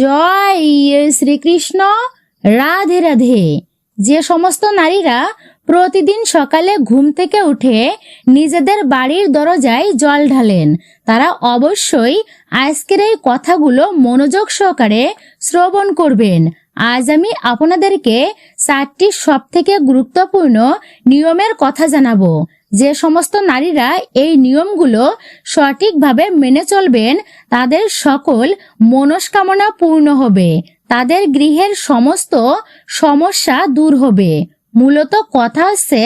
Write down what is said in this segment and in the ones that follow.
জয় শ্রীকৃষ্ণ, রাধে রাধে। যে সমস্ত নারীরা প্রতিদিন সকালে ঘুম থেকে উঠে নিজেদের বাড়ির দরজায় জল ঢালেন, তারা অবশ্যই আজকের এই কথাগুলো মনোযোগ সহকারে শ্রবণ করবেন। আজ আমি আপনাদেরকে চারটি সব থেকে গুরুত্বপূর্ণ নিয়মের কথা জানাব। যে সমস্ত নারীরা এই নিয়মগুলো সঠিকভাবে মেনে চলবেন, তাদের সকল মনস্কামনা পূর্ণ হবে। তাদের গৃহের সমস্ত সমস্যা দূর হবে। মূলত কথা হচ্ছে,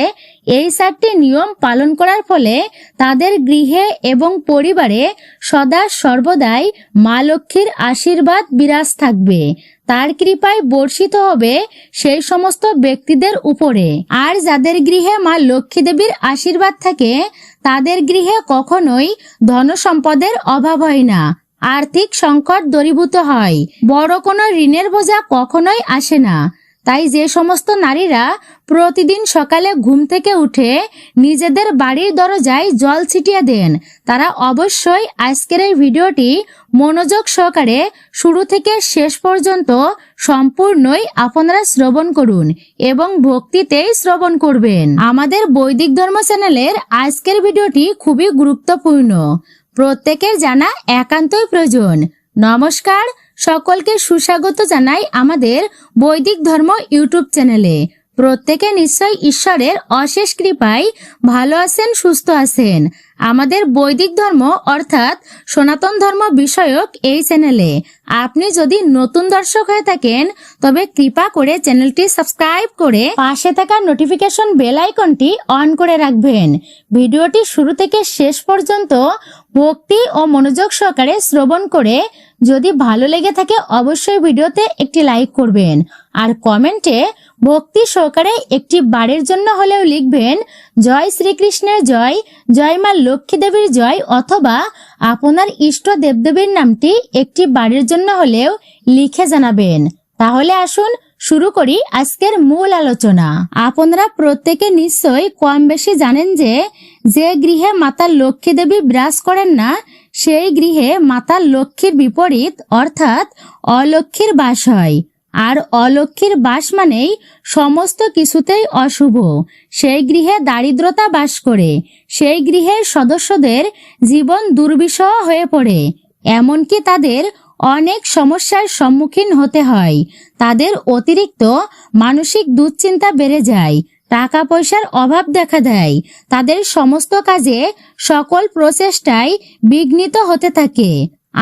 এই চারটি নিয়ম পালন করার ফলে তাদের গৃহে এবং পরিবারে সদা সর্বদাই মা লক্ষ্মীর আশীর্বাদ বিরাজ থাকবে। তার কৃপায় বর্ষিত হবে সেই সমস্ত ব্যক্তিদের উপরে। আর যাদের গৃহে মা লক্ষ্মী দেবীর আশীর্বাদ থাকে, তাদের গৃহে কখনোই ধন সম্পদের অভাব হয় না। আর্থিক সংকট দরীভূত হয়। বড় কোনো ঋণের বোঝা কখনোই আসে না। তাই যে সমস্ত নারীরা প্রতিদিন সকালে ঘুম থেকে উঠে নিজেদের বাড়ির দরজায় জল ছিটিয়ে দেন, তারা অবশ্যই আজকের এই ভিডিওটি মনোযোগ সহকারে শুরু থেকে শেষ পর্যন্ত সম্পূর্ণই আপনারা শ্রবণ করুন এবং ভক্তিতেই শ্রবণ করবেন। আমাদের বৈদিক ধর্ম চ্যানেলের আজকের ভিডিওটি খুবই গুরুত্বপূর্ণ। প্রত্যেকের জানা একান্তই প্রয়োজন। নমস্কার, সকলকে সুস্বাগত জানাই আমাদের বৈদিক ধর্ম ইউটিউব চ্যানেলে। প্রত্যেকে নিশ্চয় ঈশ্বরের অশেষ কৃপায় ভালো আছেন, সুস্থ আছেন। আমাদের বৈদিক ধর্ম, অর্থাৎ সনাতন ধর্ম বিষয়ক এই চ্যানেলে। আপনি যদি নতুন দর্শক হয়ে থাকেন, তবে কৃপা করে চ্যানেলটি সাবস্ক্রাইব করে পাশে থাকা নোটিফিকেশন বেল আইকনটি অন করে রাখবেন। ভিডিওটি শুরু থেকে শেষ পর্যন্ত ভক্তি ও মনোযোগ সহকারে শ্রবণ করে যদি ভালো লেগে থাকে অবশ্যই ভিডিওতে একটি লাইক করবেন। আর কমেন্টে ভক্তি সহকারে একটি বারের জন্য হলেও লিখবেন, জয় শ্রীকৃষ্ণের জয় জয় মা লক্ষ্মী দেবীর জয় অথবা আপনার ইষ্ট দেবদেবীর নামটি একটি বারের জন্য হলেও লিখে জানাবেন তাহলে আসুন শুরু করি আজকের মূল আলোচনা। আপনারা প্রত্যেকে নিশ্চয়ই কম বেশি জানেন যে যে গৃহে মাতা লক্ষ্মী দেবী বিরাজ করেন না সেই গৃহে মাতা লক্ষ্মীর বিপরীত, অর্থাৎ অলক্ষ্মীর বাস হয়। আর অলক্ষ্মীর বাস মানেই সমস্ত কিছুতেই অশুভ। সেই গৃহে দারিদ্রতা বাস করে। সেই গৃহের সদস্যদের জীবন দুর্বিষহ হয়ে পড়ে। এমনকি তাদের অনেক সমস্যার সম্মুখীন হতে হয়। তাদের অতিরিক্ত মানসিক দুশ্চিন্তা বেড়ে যায়। টাকা পয়সার অভাব দেখা দেয়। তাদের সমস্ত কাজে সকল প্রচেষ্টায় বিঘ্নিত হতে থাকে।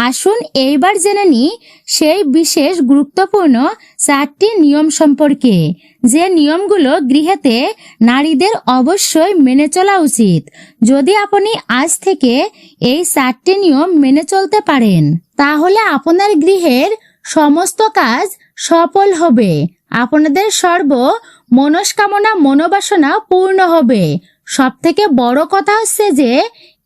আসুন এইবার জেনে নি সেই বিশেষ গুরুত্বপূর্ণ চারটি নিয়ম সম্পর্কে। যে নিয়মগুলো গৃহেতে নারীদের অবশ্যই মেনে চলা উচিত। যদি আপনি আজ থেকে এই চারটি নিয়ম মেনে চলতে পারেন, তাহলে আপনার গৃহের সমস্ত কাজ সফল হবে। আপনাদের সর্ব মনস্কামনা, মনোবাসনা পূর্ণ হবে। সব থেকে বড় কথা হচ্ছে যে,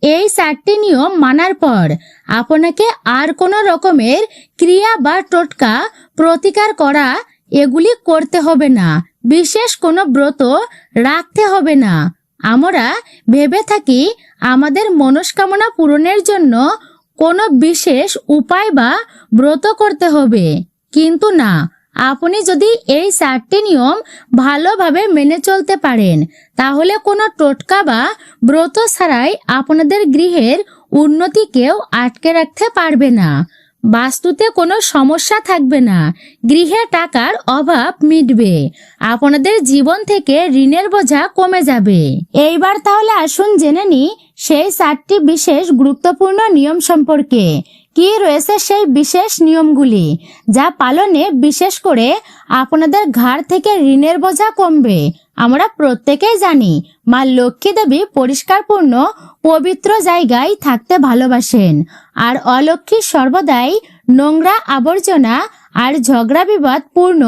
এই চারটি নিয়ম মানার পর আপনাকে আর কোনো রকমের ক্রিয়া বা টোটকা, প্রতিকার করা এগুলি করতে হবে না। বিশেষ কোনো ব্রত রাখতে হবে না। আমরা ভেবে থাকি আমাদের মনস্কামনা পূরণের জন্য কোনো বিশেষ উপায় বা ব্রত করতে হবে। কিন্তু না আপনি যদি এই চারটি নিয়ম ভালোভাবে মেনে চলতে পারেন, তাহলে কোনো টোটকা বা ব্রত ছাড়াই আপনাদের গৃহের উন্নতি কেউ আটকে রাখতে পারবে না। বাস্তুতে কোনো সমস্যা থাকবে না। গৃহে টাকার অভাব মিটবে। আপনাদের জীবন থেকে ঋণের বোঝা কমে যাবে। এইবার তাহলে আসুন জেনে নি সেই চারটি বিশেষ গুরুত্বপূর্ণ নিয়ম সম্পর্কে। কি রয়েছে সেই বিশেষ নিয়মগুলি? যা পালনে বিশেষ করে আপনাদের ঘাড় থেকে ঋণের বোঝা কমবে। আমরা প্রত্যেকেই জানি, মা লক্ষ্মী দেবী পরিষ্কারপূর্ণ, পবিত্র জায়গায় থাকতে ভালোবাসেন। আর অলক্ষ্মী সর্বদাই নোংরা আবর্জনা আর ঝগড়া বিবাদ পূর্ণ,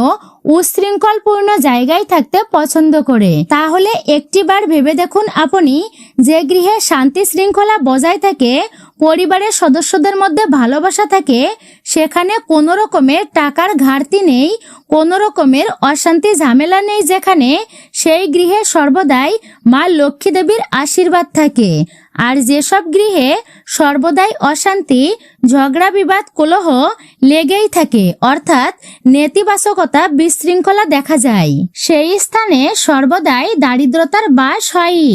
উশৃঙ্খলপূর্ণ জায়গায় থাকতে পছন্দ করে। তাহলে একটিবার ভেবে দেখুন আপনি, যে গৃহে শান্তি শৃঙ্খলা বজায় থাকে পরিবারের সদস্যদের মধ্যে ভালোবাসা থাকে, সেখানে কোনো রকমের টাকার ঘাটতি নেই, কোনো রকমের অশান্তি ঝামেলা নেই, যেখানে সেই গৃহে সর্বদাই মা লক্ষ্মী দেবীর আশীর্বাদ থাকে। আর যেসব গৃহে সর্বদাই অশান্তি, ঝগড়া, বিবাদ, কলহ লেগেই থাকে, অর্থাৎ নেতিবাচকতা, বিশৃঙ্খলা দেখা যায়। সেই স্থানে সর্বদাই দারিদ্রতার বাস হয়ই।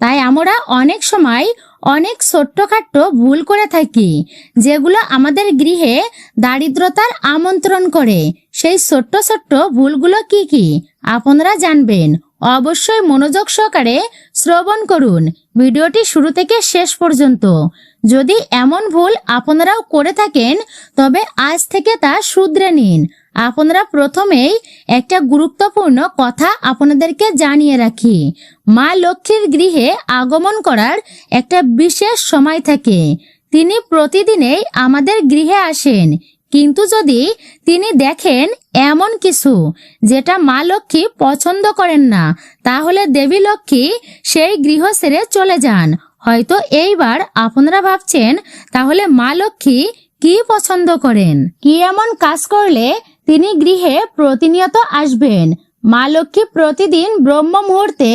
তাই আমরা অনেক সময় অনেক ছোট্টখাট্ট ভুল করে থাকি, যেগুলো আমাদের গৃহে দারিদ্রতার আমন্ত্রণ করে। সেই ছোট্ট ছোট্ট ভুলগুলো কি কি? আপনারা জানবেন। অবশ্যই মনোযোগ সহকারে শ্রবণ করুন। ভিডিওটি শুরু থেকে শেষ পর্যন্ত। যদি এমন ভুল আপনারাও করে থাকেন, তবে আজ থেকে তা শুধরে নিন। আপনারা প্রথমেই একটা গুরুত্বপূর্ণ কথা আপনাদেরকে জানিয়ে রাখি। মা লক্ষ্মীর গৃহে আগমন করার একটা বিশেষ সময় থাকে। তিনি প্রতিদিনেই আমাদের গৃহে আসেন। কিন্তু যদি তিনি দেখেন এমন কিছু যেটা মা লক্ষ্মী পছন্দ করেন না, তাহলে দেবী লক্ষ্মী সেই গৃহ ছেড়ে চলে যান। হয়তো এইবার আপনারা ভাবছেন, তাহলে মা লক্ষ্মী কি পছন্দ করেন? কি এমন কাজ করলে তিনি গৃহে প্রতিনিয়ত আসবেন। মা লক্ষ্মী প্রতিদিন ব্রহ্ম মুহূর্তে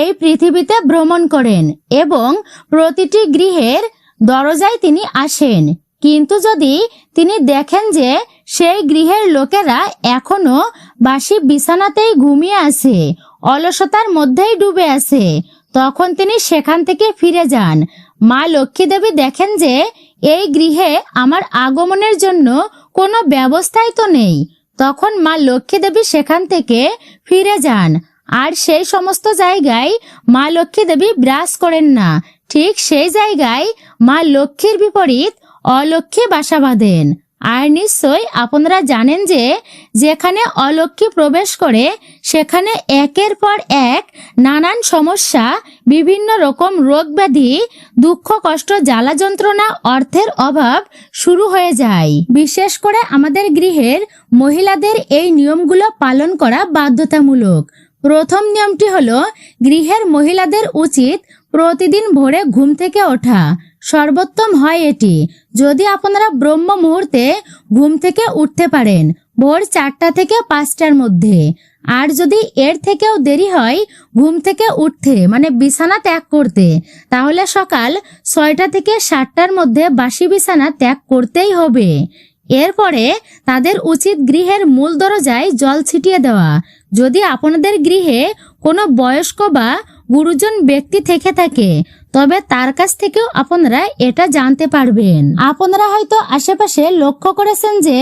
এই পৃথিবীতে ভ্রমণ করেন এবং প্রতিটি গৃহের দরজায় তিনি আসেন। কিন্তু যদি তিনি দেখেন যে সেই গৃহের লোকেরা এখনও বাসি বিছানাতেই ঘুমিয়ে আছে, অলসতার মধ্যেই ডুবে আছে, তখন তিনি সেখান থেকে ফিরে যান। মা লক্ষ্মী দেবী দেখেন যে এই গৃহে আমার আগমনের জন্য কোনো ব্যবস্থাই তো নেই। তখন মা লক্ষ্মী দেবী সেখান থেকে ফিরে যান। আর সেই সমস্ত জায়গায় মা লক্ষ্মী দেবী বিরাজ করেন না। ঠিক সেই জায়গায় মা লক্ষ্মীর বিপরীত অলক্ষ্মী বাসা বাঁধেন। আর নিশ্চয় আপনারা জানেন যে যেখানে অলক্ষ্মী প্রবেশ করে, সেখানে একের পর এক নানান সমস্যা, বিভিন্ন রকম রোগ ব্যাধি, দুঃখ, কষ্ট, জ্বালা যন্ত্রণা, অর্থের অভাব শুরু হয়ে যায়। বিশেষ করে আমাদের গৃহের মহিলাদের এই নিয়মগুলো পালন করা বাধ্যতামূলক। প্রথম নিয়মটি হলো, গৃহের মহিলাদের উচিত প্রতিদিন ভোরে ঘুম থেকে ওঠা। সর্বোত্তম হয় এটি। যদি আপনারা ব্রহ্ম মুহূর্তে ঘুম থেকে উঠতে পারেন, ভোর চারটা থেকে পাঁচটার মধ্যে। আর যদি এর থেকেও দেরি হয় ঘুম থেকে উঠতে মানে বিছানা ত্যাগ করতে, তাহলে সকাল ছয়টা থেকে সাতটার মধ্যে বাসি বিছানা ত্যাগ করতেই হবে। এরপরে তাদের উচিত গৃহের মূল দরজায় জল ছিটিয়ে দেওয়া। যদি আপনাদের গৃহে কোনো বয়স্ক বা গুরুজন ব্যক্তি থেকে থাকে তবে তার কাছ থেকেও আপনারা এটা জানতে পারবেন। আপনারা হয়তো আশেপাশে লক্ষ্য করেছেন যে,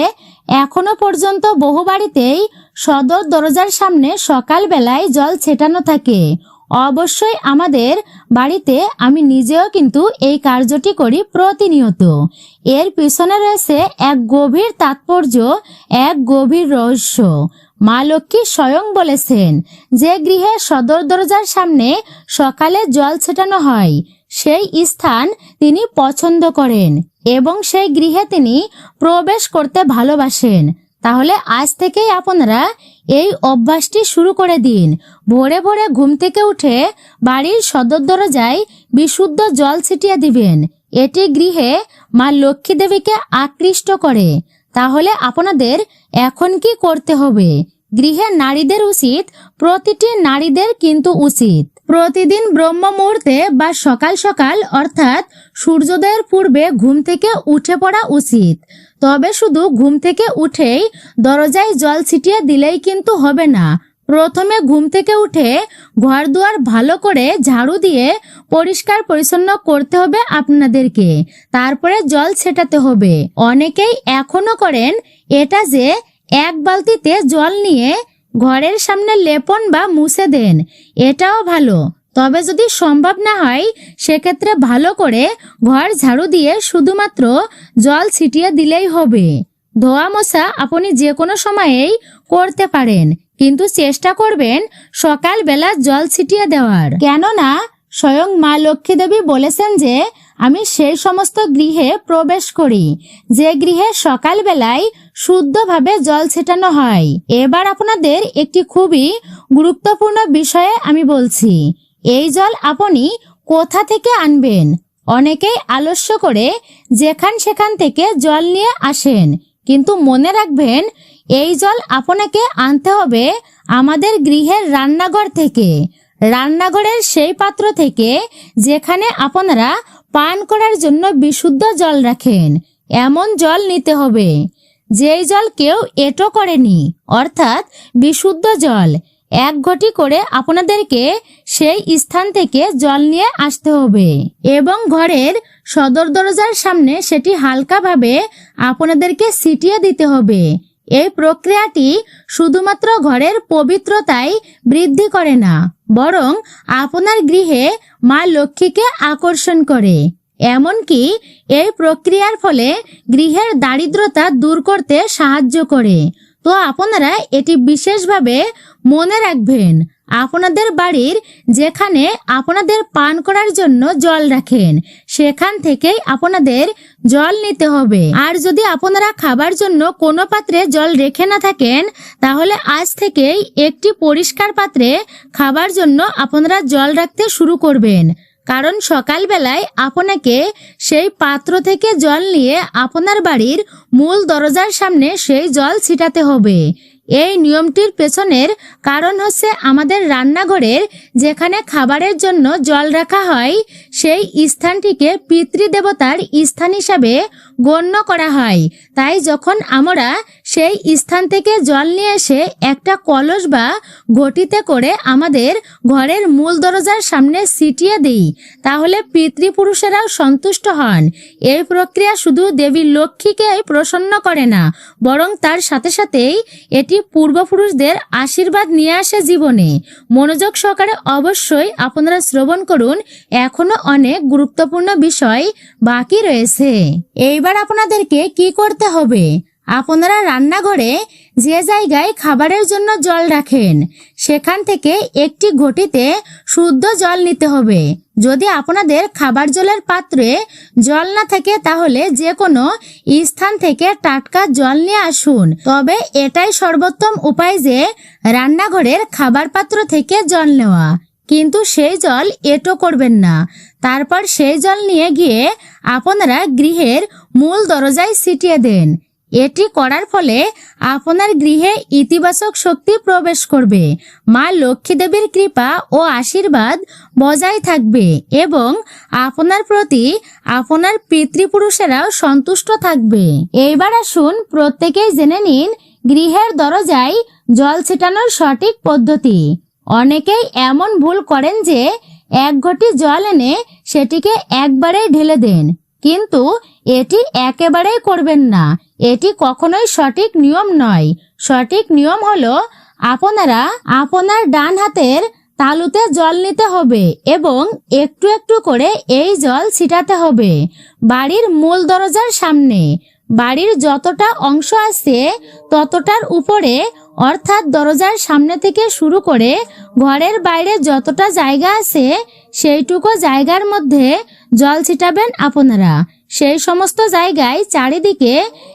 এখনও পর্যন্ত বহু বাড়িতেই সদর দরজার সামনে সকাল বেলায় জল ছেটানো থাকে। অবশ্যই আমাদের বাড়িতে আমি নিজেও কিন্তু এই কার্যটি করি প্রতিনিয়ত। এর পিছনে রয়েছে এক গভীর তাৎপর্য, এক গভীর রহস্য। মা লক্ষ্মী স্বয়ং বলেছেন, যে গৃহে সদর দরজার সামনে সকালে জল ছেটানো হয়, সেই স্থান তিনি পছন্দ করেন এবং সেই গৃহে তিনি প্রবেশ করতে ভালোবাসেন। তাহলে আজ থেকেই আপনারা এই অভ্যাসটি শুরু করে দিন। ভোরে ভোরে ঘুম থেকে উঠে বাড়ির সদর দরজায় বিশুদ্ধ জল ছিটিয়ে দিবেন। এটি গৃহে মা লক্ষ্মী দেবীকে আকৃষ্ট করে। তাহলে আপনাদের এখন কি করতে হবে? গৃহে নারীদের উচিত, প্রতিটি নারীদের কিন্তু উচিত। প্রতিদিন ব্রহ্ম মুহূর্তে বা সকাল সকাল, অর্থাৎ সূর্যোদয়ের পূর্বে ঘুম থেকে উঠে পড়া উচিত। তবে শুধু ঘুম থেকে উঠেই দরজায় জল ছিটিয়ে দিলেই কিন্তু হবে না। প্রথমে ঘুম থেকে উঠে ঘর দুয়ার ভালো করে ঝাড়ু দিয়ে পরিষ্কার পরিচ্ছন্ন করতে হবে আপনাদেরকে। তারপরে জল ছেটাতে হবে। অনেকেই এখনও করেন এটা যে এক বালতিতে জল নিয়ে ঘরের সামনে লেপন বা মুছে দেন। এটাও ভালো। তবে যদি সম্ভব না হয়, সেক্ষেত্রে ভালো করে ঘর ঝাড়ু দিয়ে শুধুমাত্র জল ছিটিয়ে দিলেই হবে। ধোয়া মশা আপনি যে কোনো সময়েই করতে পারেন। কিন্তু চেষ্টা করবেন সকালবেলা জল ছিটিয়ে দেওয়ার। কেননা, স্বয়ং মা লক্ষ্মী দেবী বলেছেন যে, আমি সেই সমস্ত গৃহে প্রবেশ করি, যে গৃহে সকালবেলায় শুদ্ধভাবে জল ছেটানো হয়। এবার আপনাদের একটি খুবই গুরুত্বপূর্ণ বিষয়ে আমি বলছি। এই জল আপনি কোথা থেকে আনবেন? অনেকেই আলস্য করে যেখান সেখান থেকে জল নিয়ে আসেন, কিন্তু মনে রাখবেন এই জল আপনাকে আনতে হবে আমাদের গৃহের রান্নাঘর থেকে, রান্নাঘরের সেই পাত্র থেকে যেখানে আপনারা পান করার জন্য বিশুদ্ধ জল রাখেন। এমন জল নিতে হবে, যেই জল কেউ এটো করেনি, অর্থাৎ বিশুদ্ধ জল। এক ঘটি করে আপনাদেরকে সেই স্থান থেকে জল নিয়ে আসতে হবে এবং ঘরের সদর দরজার সামনে সেটি হালকাভাবে আপনাদেরকে ছিটিয়ে দিতে হবে। এই প্রক্রিয়াটি শুধুমাত্র ঘরের পবিত্রতাই বৃদ্ধি করে না, বরং আপনার গৃহে মা লক্ষ্মীকে আকর্ষণ করে। এমনকি এই প্রক্রিয়ার ফলে গৃহের দারিদ্রতা দূর করতে সাহায্য করে। তো আপনারা এটি বিশেষভাবে মনে রাখবেন। আপনাদের বাড়ির যেখানে আপনাদের পান করার জন্য জল রাখেন, সেখান থেকেই আপনাদের জল নিতে হবে। আর যদি আপনারা খাবার জন্য কোনো পাত্রে জল রেখে না থাকেন, তাহলে আজ থেকেই একটি পরিষ্কার পাত্রে খাবার জন্য আপনারা জল রাখতে শুরু করবেন। কারণ সকালবেলায় আপনাকে সেই পাত্র থেকে জল নিয়ে আপনার বাড়ির মূল দরজার সামনে সেই জল ছিটাতে হবে। এই নিয়মটির পেছনের কারণ হচ্ছে আমাদের রান্নাঘরের যেখানে খাবারের জন্য জল রাখা হয়, সেই স্থানটিকে পিতৃদেবতার স্থান হিসাবে গণ্য করা হয়। তাই যখন আমরা সেই স্থান থেকে জল নিয়ে এসে একটা কলস বা ঘটিতে করে আমাদের ঘরের মূল দরজার সামনে ছিটিয়ে দিই, তাহলে পিতৃপুরুষেরাও সন্তুষ্ট হন। এই প্রক্রিয়া শুধু দেবী লক্ষ্মীকে প্রসন্ন করে না, বরং তার সাথে সাথেই এটি পূর্বপুরুষদের আশীর্বাদ নিয়ে আসে জীবনে। মনোযোগ সহকারে অবশ্যই আপনারা শ্রবণ করুন, এখনও অনেক গুরুত্বপূর্ণ বিষয় বাকি রয়েছে। এইবার আপনাদেরকে কি করতে হবে? আপনারা রান্নাঘরে যে জায়গায় খাবারের জন্য জল রাখেন, সেখান থেকে একটি ঘটিতে শুদ্ধ জল নিতে হবে। যদি আপনাদের খাবার জলের পাত্রে জল না থাকে, তাহলে যে কোনো স্থান থেকে টাটকা জল নিয়ে আসুন। তবে এটাই সর্বোত্তম উপায় যে রান্নাঘরের খাবার পাত্র থেকে জল নেওয়া। কিন্তু সেই জল এটো করবেন না। তারপর সেই জল নিয়ে গিয়ে আপনারা গৃহের মূল দরজায় ছিটিয়ে দেন। এটি করার ফলে আপনার গৃহে ইতিবাচক শক্তি প্রবেশ করবে। মা লক্ষ্মী দেবীর কৃপা ও আশীর্বাদ বজায় থাকবে এবং আপনার প্রতি আপনার পিতৃপুরুষেরাও সন্তুষ্ট থাকবে। এইবার আসুন প্রত্যেকেই জেনে নিন গৃহের দরজায় জল ছিটানোর সঠিক পদ্ধতি। অনেকেই এমন ভুল করেন যে এক ঘটি জল এনে সেটিকে একবারেই ঢেলে দেন। কিন্তু এটি একেবারেই করবেন না। এটি কখনোই সঠিক নিয়ম নয়। সঠিক নিয়ম হলো আপনারা আপনার ডান হাতের তালুতে জল নিতে হবে এবং একটু একটু করে এই জল ছিটাতে হবে। বাড়ির মূল দরজার সামনে, বাড়ির যতটা অংশ আছে ততটার উপরে অর্থাৎ দরজার সামনে থেকে শুরু করে ঘরের বাইরে যতটা জায়গা আছে, সেইটুকু জায়গার মধ্যে জল ছিটাবেন আপনারা। সেই সমস্ত জায়গায় চারিদিকে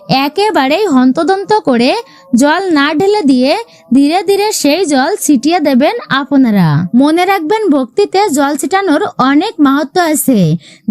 একেবারেই হন্তদন্ত করে জল না ঢেলে দিয়ে ধীরে ধীরে সেই জল ছিটিয়ে দেবেন আপনারা। মনে রাখবেন, ভক্তিতে জল ছিটানোর অনেক মাহাত্ম আছে।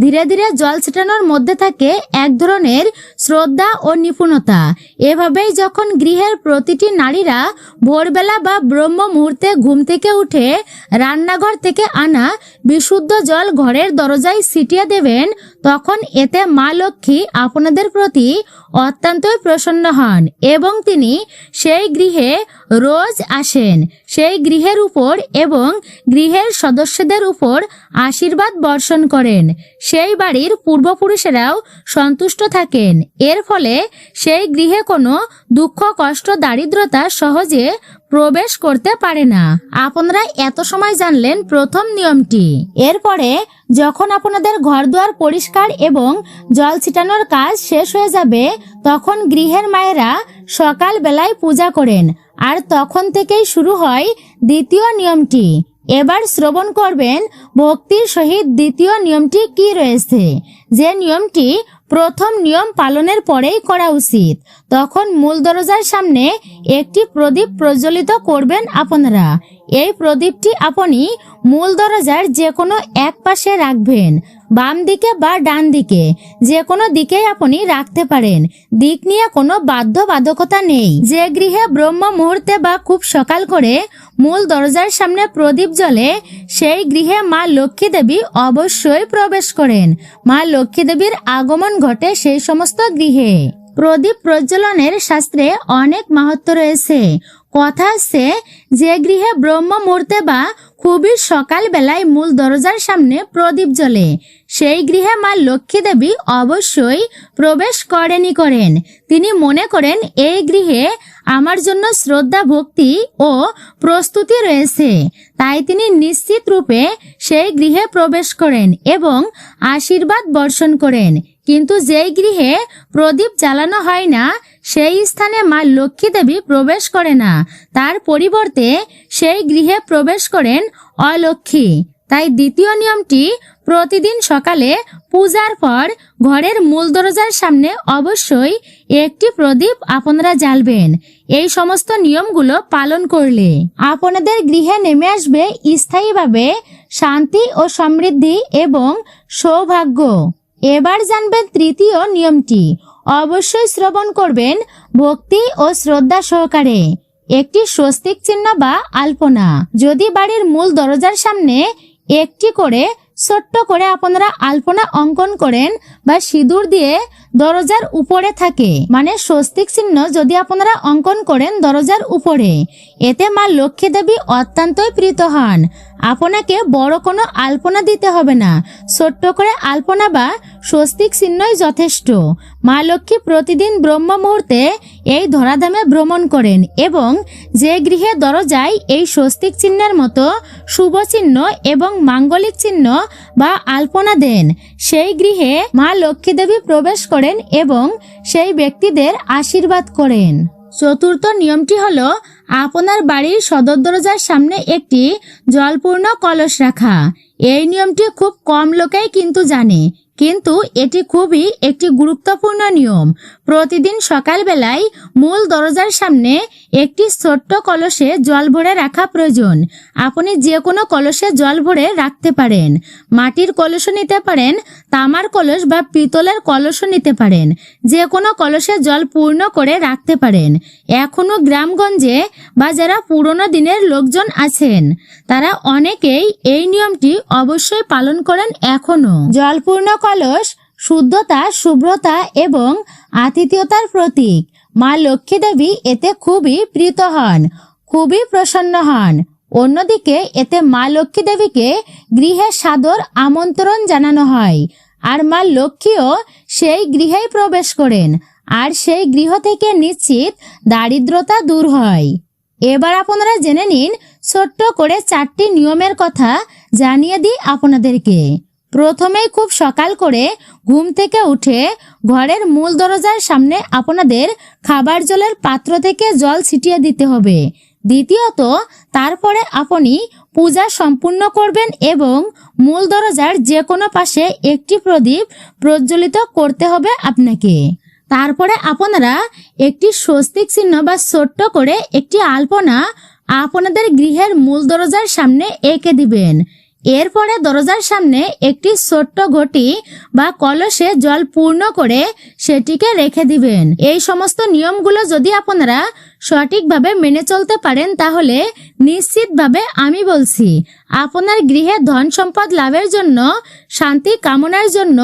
ধীরে ধীরে জল ছিটানোর মধ্যে থাকে এক ধরনের শ্রদ্ধা ও নিপুণতা। এভাবেই যখন গৃহের প্রতিটি নারীরা ভোরবেলা বা ব্রহ্ম মুহূর্তে ঘুম থেকে উঠে রান্নাঘর থেকে আনা বিশুদ্ধ জল ঘরের দরজায় ছিটিয়ে দেবেন তখন এতে মা লক্ষ্মী আপনাদের প্রতি অত্যন্তই প্রসন্ন হন এবং তিনি সেই গৃহে রোজ আসেন। সেই গৃহের উপর এবং গৃহের সদস্যদের উপর আশীর্বাদ বর্ষণ করেন। সেই বাড়ির পূর্বপুরুষেরাও সন্তুষ্ট থাকেন। এর ফলে সেই গৃহে কোনো দুঃখ, কষ্ট, দারিদ্রতা সহজে প্রবেশ করতে পারে না। আপনারা এত সময় জানলেন প্রথম নিয়মটি। এরপরে যখন আপনাদের ঘরদুয়ার পরিষ্কার এবং জল ছিটানোর কাজ শেষ হয়ে যাবে, তখন গৃহের মায়েরা সকাল বেলায় পূজা করেন। আর তখন থেকেই শুরু হয় দ্বিতীয় নিয়মটি। এবার শ্রবণ করবেন ভক্তির সহিত দ্বিতীয় নিয়মটি কি রয়েছে? যে নিয়মটি প্রথম নিয়ম পালনের পরেই করা উচিত। তখন মূল দরজার সামনে একটি প্রদীপ প্রজ্বলিত করবেন আপনারা। এই প্রদীপটি আপনি মূল দরজার যে কোনো এক পাশে রাখবেন, বাম দিকে বা ডান দিকে। যে কোনো দিকেই আপনি রাখতে পারেন। দিক নিয়ে কোনো বাধ্যবাধকতা নেই। যে গৃহে ব্রহ্ম মুহূর্তে বা খুব সকাল করে মূল দরজার সামনে প্রদীপ জ্বলে, সেই গৃহে মা লক্ষ্মী দেবী অবশ্যই প্রবেশ করেন। মা লক্ষ্মী দেবীর আগমন ঘটে সেই সমস্ত গৃহে। প্রদীপ প্রজ্বলনের শাস্ত্রে অনেক মাহাত্ম রয়েছে। কথা আছে, যে গৃহে ব্রহ্ম মুহূর্তে বা খুবই সকাল বেলায় মূল দরজার সামনে প্রদীপ জ্বলে, সেই গৃহে মা লক্ষ্মী দেবী অবশ্যই প্রবেশ করেনি করেন। তিনি মনে করেন, এই গৃহে আমার জন্য শ্রদ্ধা, ভক্তি ও প্রস্তুতি রয়েছে। তাই তিনি নিশ্চিত রূপে সেই গৃহে প্রবেশ করেন এবং আশীর্বাদ বর্ষণ করেন। কিন্তু যেই গৃহে প্রদীপ জ্বালানো হয় না, সেই স্থানে মা লক্ষ্মী দেবী প্রবেশ করে না। তার পরিবর্তে সেই গৃহে প্রবেশ করেন অলক্ষ্মী। তাই দ্বিতীয় নিয়মটি প্রতিদিন সকালে পূজার পর ঘরের মূল দরজার সামনে অবশ্যই একটি প্রদীপ আপনারা জ্বালবেন। এই সমস্ত নিয়মগুলো পালন করলে আপনাদের গৃহে নেমে আসবে স্থায়ীভাবে শান্তি ও সমৃদ্ধি এবং সৌভাগ্য। এবার জানবেন তৃতীয় নিয়মটি। অবশ্যই শ্রবণ করবেন, ভক্তি ও শ্রদ্ধা সহকারে। একটি স্বস্তিক চিহ্ন বা আলপনা। যদি বাড়ির মূল দরজার সামনে একটি করে ছোট্ট করে আপনারা আলপনা অঙ্কন করেন বা সিঁদুর দিয়ে দরজার উপরে থাকে। মানে স্বস্তিক চিহ্ন যদি আপনারা অঙ্কন করেন দরজার উপরে। এতে মা লক্ষ্মী দেবী অত্যন্তই প্রীত হন। আপনাকে বড় কোনো আলপনা দিতে হবে না। ছোট্ট করে আলপনা বা স্বস্তিক চিহ্নই যথেষ্ট। মা লক্ষ্মী প্রতিদিন ব্রহ্ম মুহূর্তে এই ধরাধামে ভ্রমণ করেন এবং যে গৃহে দরজায় এই স্বস্তিক চিহ্নের মতো শুভ চিহ্ন এবং মাঙ্গলিক চিহ্ন বা আলপনা দেন, সেই গৃহে মা লক্ষ্মী দেবী প্রবেশ করেন এবং সেই ব্যক্তিদের আশীর্বাদ করেন। চতুর্থ নিয়মটি হলো আপনার বাড়ির সদর দরজার সামনে একটি জলপূর্ণ কলস রাখা। এই নিয়মটি খুব কম লোকেই কিন্তু জানে, কিন্তু এটি খুবই একটি গুরুত্বপূর্ণ নিয়ম। প্রতিদিন সকালবেলায় মূল দরজার সামনে একটি ছোট্ট কলসে জল ভরে রাখা প্রয়োজন। আপনি যে কোনো কলসে জল ভরে রাখতে পারেন। মাটির কলসও নিতে পারেন, তামার কলস বা পিতলের কলসও নিতে পারেন। যে কোনো কলসে জল পূর্ণ করে রাখতে পারেন। এখনও গ্রামগঞ্জে বা যারা পুরনো দিনের লোকজন আছেন, তারা অনেকেই এই নিয়মটি অবশ্যই পালন করেন এখনও। জলপূর্ণ কলস, শুদ্ধতা, শুভ্রতা এবং আতিথেয়তার প্রতীক। মা লক্ষ্মী দেবী এতে খুবই প্রীত হন, খুবই প্রসন্ন হন। অন্যদিকে এতে মা লক্ষ্মী দেবীকে গৃহে সাদর আমন্ত্রণ জানানো হয়। আর মা লক্ষ্মীও সেই গৃহেই প্রবেশ করেন, আর সেই গৃহ থেকে নিশ্চিত দারিদ্রতা দূর হয়। এবার আপনারা জেনে নিন ছোট্ট করে চারটি নিয়মের কথা জানিয়ে দিই আপনাদেরকে। প্রথমেই খুব সকাল করে ঘুম থেকে উঠে ঘরের মূল দরজার সামনে আপনাদের খাবার জলের পাত্র থেকে জল ছিটিয়ে দিতে হবে। দ্বিতীয়ত, তারপরে আপনি পূজা সম্পূর্ণ করবেন এবং মূল দরজার যে কোনো পাশে একটি প্রদীপ প্রজ্বলিত করতে হবে আপনাকে। তারপরে আপনারা একটি স্বস্তিক চিহ্ন বা ছোট্ট করে একটি আলপনা আপনাদের গৃহের মূল দরজার সামনে এঁকে দিবেন। এরপরে দরজার সামনে একটি ছোট্ট ঘটি বা কলসে জল পূর্ণ করে সেটিকে রেখে দিবেন। এই সমস্ত নিয়মগুলো যদি আপনারা সঠিকভাবে মেনে চলতে পারেন, তাহলে নিশ্চিতভাবে আমি বলছি, আপনার গৃহে ধন সম্পদ লাভের জন্য, শান্তি কামনার জন্য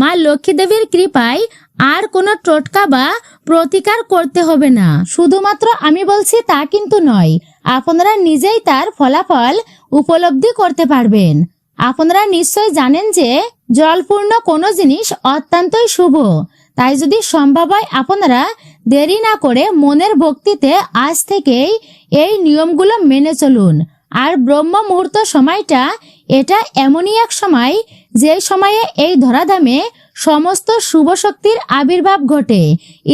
মা লক্ষ্মী দেবীর কৃপায় আর কোনো টোটকা বা প্রতিকার করতে হবে না। শুধুমাত্র আমি বলছি তা কিন্তু নয়, আপনারা নিজেই তার ফলাফল উপলব্ধি করতে পারবেন। আপনারা নিশ্চয় জানেন যে জলপূর্ণ কোনো জিনিস অত্যন্তই শুভ। তাই যদি সম্ভব হয় আপনারা দেরি না করে মনের ভক্তিতে আজ থেকেই এই নিয়মগুলো মেনে চলুন। আর ব্রহ্ম মুহূর্ত সময়টা এটা এমনই এক সময় যে সময়ে এই ধরাধামে সমস্ত শুভ শক্তির আবির্ভাব ঘটে।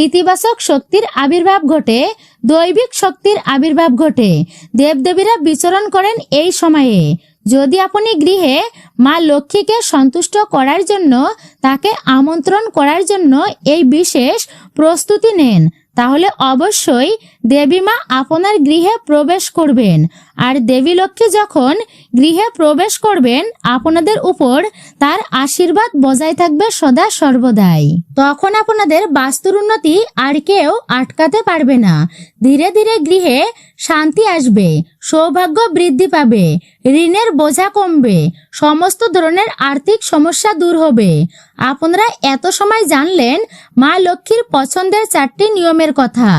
ইতিবাচক শক্তির আবির্ভাব ঘটে, দৈবিক শক্তির আবির্ভাব ঘটে। দেবদেবীরা বিচরণ করেন এই সময়ে। যদি আপনি গৃহে মা লক্ষ্মীকে সন্তুষ্ট করার জন্য, তাকে আমন্ত্রণ করার জন্য এই বিশেষ প্রস্তুতি নেন, তাহলে অবশ্যই দেবী মা আপনার গৃহে প্রবেশ করবেন। আর দেবী লক্ষ্মী যখন গৃহে প্রবেশ করবেন, আপনাদের উপর তার আশীর্বাদ বজায় থাকবে সদা সর্বদাই। তখন আপনাদের বাস্তুর উন্নতি আর কেউ আটকাতে পারবে না। ধীরে ধীরে গৃহে শান্তি আসবে, সৌভাগ্য বৃদ্ধি পাবে, ঋণের বোঝা কমবে, সমস্ত ধরনের আর্থিক সমস্যা দূর হবে। আপনারা এত সময় জানলেন মা লক্ষ্মীর পছন্দের চারটি নিয়মের কথা,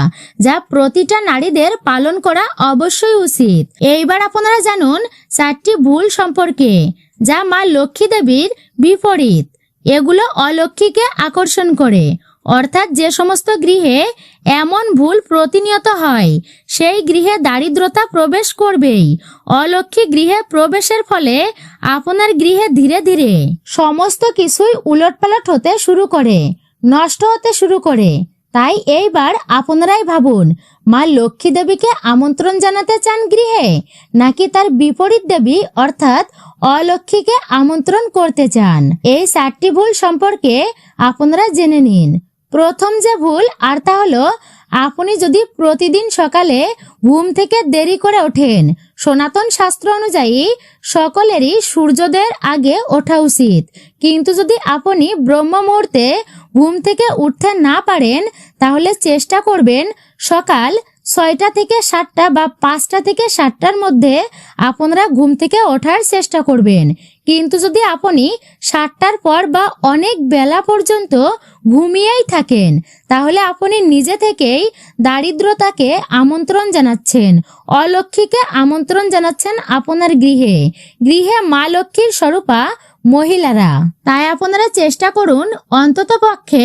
যা প্রতিটা নারীদের পালন করা অবশ্যই উচিত। এইবার আপনারা জানুন চারটি ভুল সম্পর্কে, যা মা লক্ষ্মী দেবীর বিপরীত। এগুলো অলক্ষ্মীকে আকর্ষণ করে। অর্থাৎ যে সমস্ত গৃহে এমন ভুল প্রতিনিয়ত হয়, সেই গৃহে দারিদ্রতা প্রবেশ করবেই। অলক্ষ্মী গৃহে প্রবেশের ফলে আপনার গৃহে ধীরে ধীরে সমস্ত কিছুই উলটপালট হতে শুরু করে, নষ্ট হতে শুরু করে। তাই এইবার আপনারাই ভাবুন, মা লক্ষ্মী দেবীকে আমন্ত্রণ জানাতে চান গৃহে, নাকি তার বিপরীত দেবী অর্থাৎ অলক্ষ্মীকে আমন্ত্রণ করতে চান? এই চারটি ভুল সম্পর্কে আপনারা জেনে নিন। প্রথম যে ভুল, আর তা হলো, আপনি যদি প্রতিদিন সকালে ঘুম থেকে দেরি করে ওঠেন সনাতন শাস্ত্র অনুযায়ী সকলেরই সূর্যদের আগে ওঠা উচিত। কিন্তু যদি আপনি ব্রহ্ম মুহূর্তে ঘুম থেকে উঠতে না পারেন, তাহলে চেষ্টা করবেন সকাল ছয়টা থেকে সাতটা বা পাঁচটা থেকে সাতটার মধ্যে আপনারা ঘুম থেকে ওঠার চেষ্টা করবেন। কিন্তু যদি আপনি সাতটার পর বা অনেক বেলা পর্যন্ত ঘুমিয়েই থাকেন, তাহলে আপনি নিজে থেকেই দারিদ্রতাকে আমন্ত্রণ জানাচ্ছেন, অলক্ষ্মীকে আমন্ত্রণ জানাচ্ছেন আপনার গৃহে। গৃহে মা লক্ষ্মীর স্বরূপা মহিলারা। তাই আপনারা চেষ্টা করুন অন্তত পক্ষে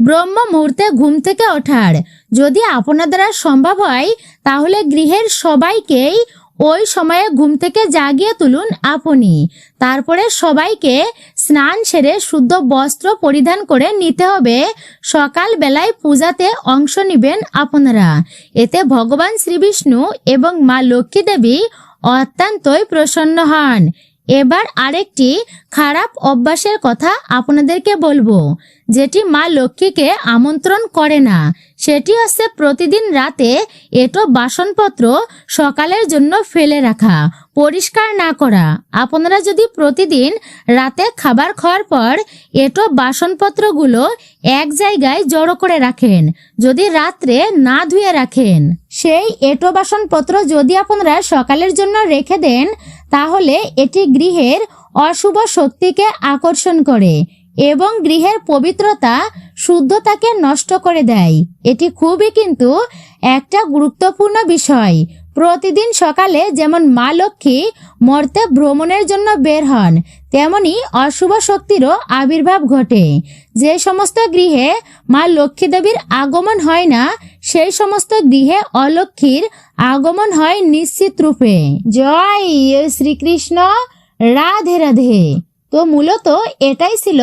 ব্রহ্ম মুহূর্তে ঘুম থেকে ওঠার। যদি আপনার দ্বারা সম্ভব হয়, তাহলে গৃহের সবাইকেই ওই সময়ে ঘুম থেকে জাগিয়ে তুলুন আপনি। তারপরে সবাইকে স্নান সেরে শুদ্ধ বস্ত্র পরিধান করে নিতে হবে। সকাল বেলায় পূজাতে অংশ নেবেন আপনারা। এতে ভগবান শ্রীবিষ্ণু এবং মা লক্ষ্মী দেবী অত্যন্তই প্রসন্ন হন। এবার আরেকটি খারাপ অভ্যাসের কথা আপনাদেরকে বলব, যেটি মা লক্ষ্মীকে আমন্ত্রণ করে না। সেটি হচ্ছে প্রতিদিন রাতে এটো বাসনপত্র সকালের জন্য ফেলে রাখা, পরিষ্কার না করা। আপনারা যদি প্রতিদিন রাতে খাবার খাওয়ার পর এটো বাসনপত্রগুলো এক জায়গায় জড়ো করে রাখেন, যদি রাত্রে না ধুয়ে রাখেন। সেই এটো বাসনপত্র যদি আপনারা সকালের জন্য রেখে দেন, তাহলে এটি গৃহের অশুভ শক্তিকে আকর্ষণ করে। এবং গৃহের পবিত্রতা শুদ্ধতাকে নষ্ট করে দেয়। এটি খুবই কিন্তু একটা গুরুত্বপূর্ণ বিষয়। প্রতিদিন সকালে যেমন মা লক্ষ্মী মর্তে ভ্রমণের জন্য বের হন, তেমনি অশুভ শক্তিরও আবির্ভাব ঘটে। যে সমস্ত গৃহে মা লক্ষ্মী দেবীর আগমন হয় না, সেই সমস্ত গৃহে অলক্ষ্মীর আগমন হয় নিশ্চিত রূপে। জয় শ্রীকৃষ্ণ, রাধে রাধে। তো মূলত এটাই ছিল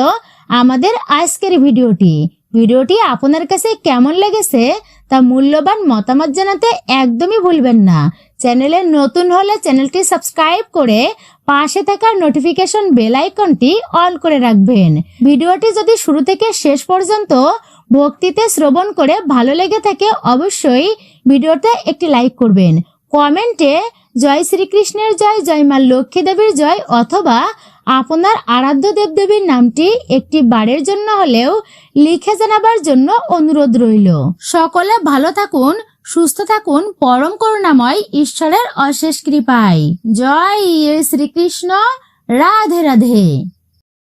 আমাদের আজকের ভিডিওটি। ভিডিওটি আপনার কাছে কেমন লেগেছে তা মূল্যবান মতামত জানাতে একদমই ভুলবেন না। চ্যানেলে নতুন হলে চ্যানেলটি সাবস্ক্রাইব করে পাশে থাকা নোটিফিকেশন বেল আইকনটি অল করে রাখবেন। ভিডিওটি যদি শুরু থেকে শেষ পর্যন্ত ভক্তিতে শ্রবণ করে ভালো লেগে থাকে অবশ্যই ভিডিওতে একটি লাইক করবেন। কমেন্টে জয় শ্রীকৃষ্ণের জয় জয় মা লক্ষ্মী দেবীর জয় অথবা আপনার আরাধ্য দেবদেবীর নামটি একটি বারের জন্য হলেও লিখে জানাবার জন্য অনুরোধ রইল। সকলে ভালো থাকুন, সুস্থ থাকুন, পরম করুণাময় ঈশ্বরের অশেষ কৃপায়। জয় শ্রীকৃষ্ণ, রাধে রাধে।